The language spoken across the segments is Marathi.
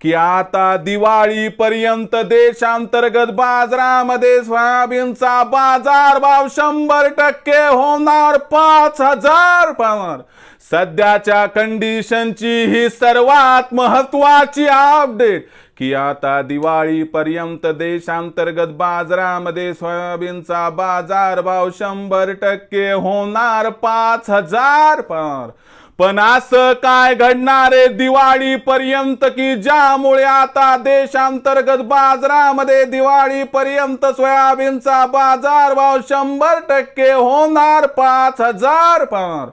की आता दिवाळी पर्यंत देशांतर्गत बाजारामध्ये सोयाबीनचा बाजार भाव शंभर टक्के होणार पाच हजार पावर सध्याच्या कंडिशनची ही सर्वात महत्वाची अपडेट की आता दिवाळी पर्यंत देशांतर्गत बाजारामध्ये सोयाबीनचा बाजार भाव शंभर टक्के होणार पाच हजार पार पण असं काय घडणार आहे? दिवाळी पर्यंत की ज्यामुळे आता देशांतर्गत बाजारामध्ये दिवाळी पर्यंत सोयाबीनचा बाजार भाव शंभर टक्के होणार पाच हजार पार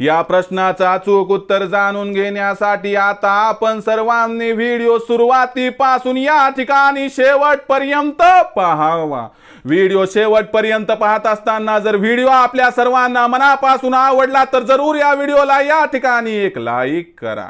या प्रश्नाचा अचूक उत्तर जाणून घेण्यासाठी आता आपण सर्वांनी व्हिडिओ सुरुवातीपासून या ठिकाणी शेवटपर्यंत पहावा. व्हिडिओ शेवटपर्यंत पाहत असताना जर व्हिडिओ आपल्या सर्वांना मनापासून आवडला तर जरूर या व्हिडिओला या ठिकाणी एक लाईक करा।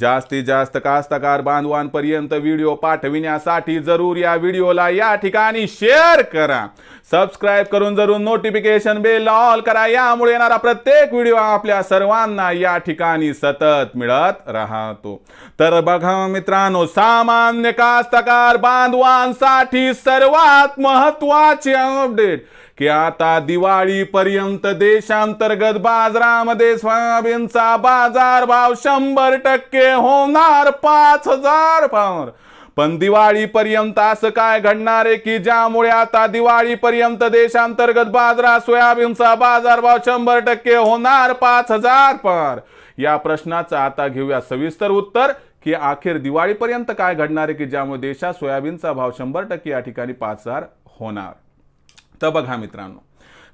जास्तीत जास्त कास्तकार बांधवांपर्यंत व्हिडिओ पाठविण्यासाठी जरूर या व्हिडिओला या ठिकाणी शेअर करा. सबस्क्राईब करून जरूर नोटिफिकेशन बेल ऑल करा. यामुळे येणारा प्रत्येक व्हिडिओ आपल्या सर्वांना या ठिकाणी सतत मिळत राहतो. तर बघा मित्रांनो सामान्य कास्तकार बांधवांसाठी सर्वात महत्त्वाचे अपडेट की आता दिवाळीपर्यंत देशांतर्गत बाजारामध्ये सोयाबीनचा बाजार भाव शंभर टक्के होणार पाच हजार पावर. पण दिवाळीपर्यंत असं काय घडणार आहे की ज्यामुळे आता दिवाळीपर्यंत देशांतर्गत बाजारात सोयाबीनचा बाजार भाव शंभर टक्के होणार पाच हजार पार या प्रश्नाचं आता घेऊया सविस्तर उत्तर की अखेर दिवाळीपर्यंत काय घडणार आहे की ज्यामुळे देशात सोयाबीनचा भाव शंभर टक्के या ठिकाणी पाच हजार होणार. तर बघा मित्रांनो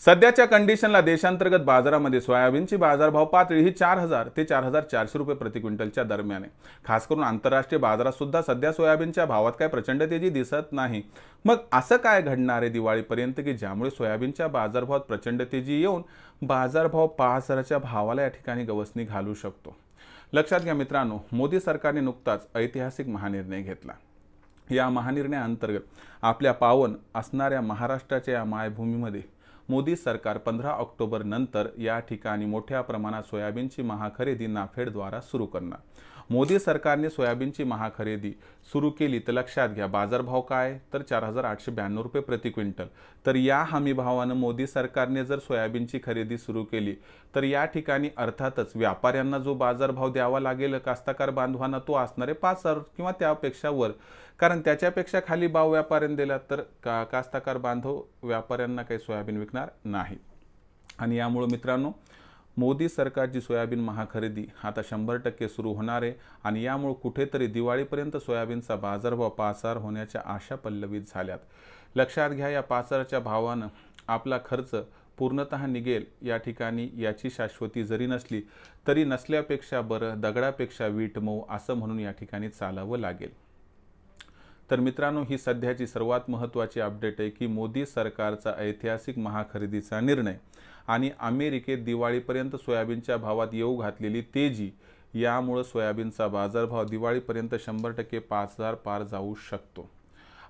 सध्याच्या कंडिशनला देशांतर्गत बाजारामध्ये सोयाबीनची बाजारभाव पातळी ही चार हजार ते चार हजार चारशे रुपये प्रति क्विंटलच्या दरम्यान आहे. खास करून आंतरराष्ट्रीय बाजारात सुद्धा सध्या सोयाबीनच्या भावात काय प्रचंड तेजी दिसत नाही. मग असं काय घडणार आहे दिवाळीपर्यंत की ज्यामुळे सोयाबीनच्या बाजारभावात प्रचंड तेजी येऊन बाजारभाव पाच हजाराच्या भावाला या ठिकाणी गवसणी घालू शकतो? लक्षात घ्या मित्रांनो मोदी सरकारने नुकताच ऐतिहासिक महानिर्णय घेतला. या महानिर्णयाअंतर्गत आपल्या पावन असणाऱ्या महाराष्ट्राच्या या मायभूमीमध्ये मोदी सरकार पंधरा ऑक्टोबर नंतर या ठिकाणी मोठ्या प्रमाणात सोयाबीनची महाखरेदी नाफेडद्वारा सुरू करणार. मोदी सरकारने सोयाबीनची महाखरेदी सुरू केली तर लक्षात घ्या बाजारभाव काय? तर चार हजार आठशे ब्याण्णव रुपये प्रति क्विंटल. तर या हमीभावानं मोदी सरकारने जर सोयाबीनची खरेदी सुरू केली तर या ठिकाणी अर्थातच व्यापाऱ्यांना जो बाजारभाव द्यावा लागेल कास्तकार बांधवांना तो असणार आहे पाच हजार किंवा त्यापेक्षा वर. कारण त्याच्यापेक्षा खाली भाव व्यापाऱ्यांनी दिला तर का कास्तकार बांधव व्यापाऱ्यांना काही सोयाबीन विकणार नाही. आणि यामुळं मित्रांनो मोदी सरकारची सोयाबीन महाखरेदी. आता शंभर टक्के सुरू होणार आहे आणि यामुळे कुठेतरी दिवाळीपर्यंत सोयाबीनचा बाजारभाव पाच पासार होण्याच्या आशा पल्लवित झाल्यात. लक्षात घ्या या पाचाराच्या भावानं आपला खर्च पूर्णतः निघेल या ठिकाणी याची शाश्वती जरी नसली तरी नसल्यापेक्षा बरं दगडापेक्षा वीट मऊ असं म्हणून या ठिकाणी चालावं लागेल. तर मित्रांनो ही सध्याची सर्वात महत्त्वाची अपडेट आहे की मोदी सरकारचा ऐतिहासिक महाखरेदीचा निर्णय आणि अमेरिकेत दिवाळीपर्यंत सोयाबीनच्या भावात येऊ घातलेली तेजी यामुळं सोयाबीनचा बाजारभाव दिवाळीपर्यंत शंभर टक्के पाच हजार पार जाऊ शकतो.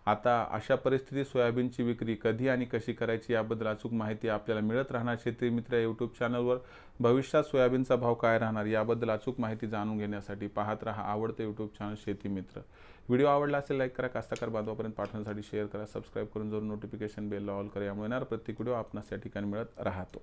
आता अशा परिस्थितीत सोयाबीनची विक्री कधी आणि कशी करायची याबद्दल अचूक माहिती आपल्याला मिळत राहणार. शेतकरी मित्र या यूट्यूब चॅनलवर भविष्यात सोयाबीनचा भाव काय राहणार याबद्दल अचूक माहिती जाणून घेण्यासाठी पाहत राहा आवडतं यूट्यूब चॅनल शेती मित्र. व्हिडिओ आवडला असेल लाईक करा कास्ताकार बांधवापर्यंत पाठवण्यासाठी शेअर करा सबस्क्राईब करून जरूर नोटिफिकेशन बेल ऑल करा. यामुळे येणार प्रत्येक व्हिडिओ आपणास या ठिकाणी मिळत राहतो.